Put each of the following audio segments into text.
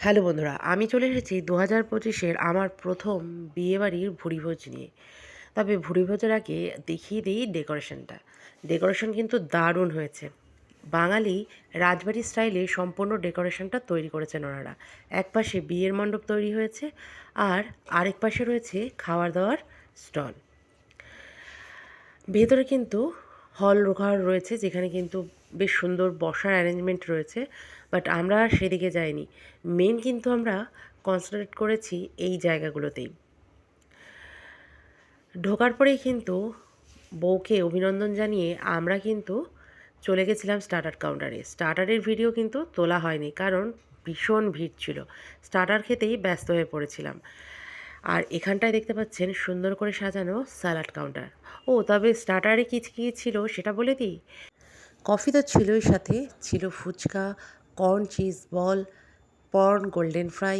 Hello বন্ধুরা, আমি চলে এসেছি দু হাজার পঁচিশের আমার প্রথম বিয়েবাড়ির ভুরিভোজ নিয়ে। তবে ভুরিভোজের আগে দেখিয়ে দিই ডেকোরেশনটা। ডেকোরেশন কিন্তু দারুণ হয়েছে। বাঙালি রাজবাড়ি স্টাইলে সম্পূর্ণ ডেকোরেশনটা তৈরি করেছেন ওনারা। এক পাশে বিয়ের মণ্ডপ তৈরি হয়েছে আর আরেক পাশে রয়েছে খাওয়ার দাওয়ার স্টল। ভেতরে কিন্তু হল ঘর রয়েছে, যেখানে কিন্তু বেশ সুন্দর বসার অ্যারেঞ্জমেন্ট রয়েছে বাট আমরা সেদিকে যাইনি। মেন কিন্তু আমরা কনসেন্ট্রেট করেছি এই জায়গাগুলোতেই। ঢোকার পরেই কিন্তু বউকে অভিনন্দন জানিয়ে আমরা কিন্তু চলে গেছিলাম স্টার্টার কাউন্টারে স্টার্টারের ভিডিও কিন্তু তোলা হয়নি, কারণ ভীষণ ভিড় ছিল। স্টার্টার খেতেই ব্যস্ত হয়ে পড়েছিলাম। আর এখানটায় দেখতে পাচ্ছেন সুন্দর করে সাজানো স্যালাড কাউন্টার ও, তবে স্টার্টারে কী কী ছিল সেটা বলে দিই? কফি তো ছিলই সাথে, ছিল ফুচকা কর্ন চিজ বল পর্ন গোল্ডেন ফ্রাই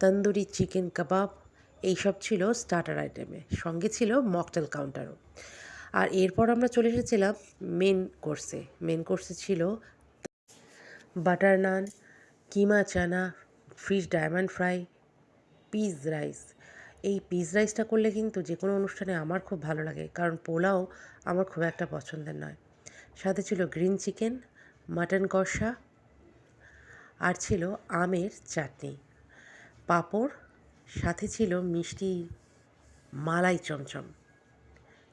তন্দুরি চিকেন কাবাব এইসব ছিল স্টার্টার আইটেমে সঙ্গে ছিল মকটেল কাউন্টারও আর এরপর আমরা চলে এসেছিলাম মেন কোর্সে মেন কোর্সে ছিল butter naan keema chana fish diamond fry peas rice এই পিস রাইসটা করলে কিন্তু যে কোনো অনুষ্ঠানে আমার খুব ভালো লাগে, কারণ পোলাও আমার খুব একটা পছন্দের নয়। সাথে ছিল গ্রিন চিকেন, মাটন কষা, আর ছিল আমের চাটনি। পাঁপড়, সাথে ছিল মিষ্টি মালাই চমচম,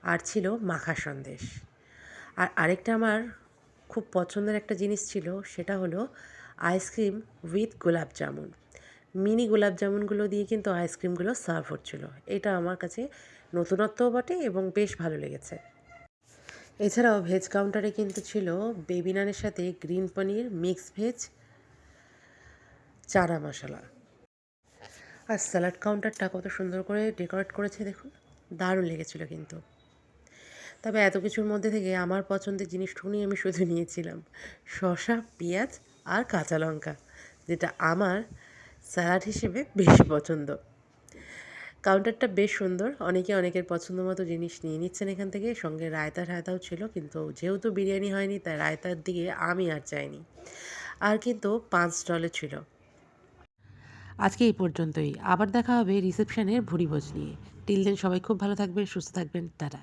আর ছিল মাখা সন্দেশ। আর আরেকটা আমার খুব পছন্দের একটা জিনিস ছিল, সেটা হলো আইসক্রিম উইথ গোলাপ জামুন। মিনি গোলাপ জামুনগুলো দিয়ে কিন্তু আইসক্রিমগুলো সার্ভ হচ্ছিল। এটা আমার কাছে নতুনত্বও বটে এবং বেশ ভালো লেগেছে। এছাড়াও ভেজ কাউন্টারে কিন্তু ছিল বেবি নানের সাথে green paneer mix veg chana masala. আর স্যালাড কাউন্টারটা কত সুন্দর করে ডেকোরেট করেছে দেখুন, দারুণ লেগেছিল কিন্তু। তবে এত কিছুর মধ্যে থেকে আমার পছন্দের জিনিসটুকুনি আমি শুধু নিয়েছিলাম, শসা, পেঁয়াজ আর কাঁচা লঙ্কা, যেটা আমার স্যালাড হিসেবে বেশি পছন্দ। কাউন্টারটা বেশ সুন্দর। অনেকে অনেকের পছন্দ মতো জিনিস নিয়ে নিচ্ছেন এখান থেকে। সঙ্গে রায়তা রায়তাও ছিল, কিন্তু যেহেতু বিরিয়ানি হয়নি, তাই রায়তার দিকে আমি আর যাইনি। আর কিন্তু পাঁচ স্টলে ছিল। আজকে এই পর্যন্তই। আবার দেখা হবে রিসেপশনের ভুরিভোজ নিয়ে। টিল দেন সবাই খুব ভালো থাকবেন, সুস্থ থাকবেন। টাটা।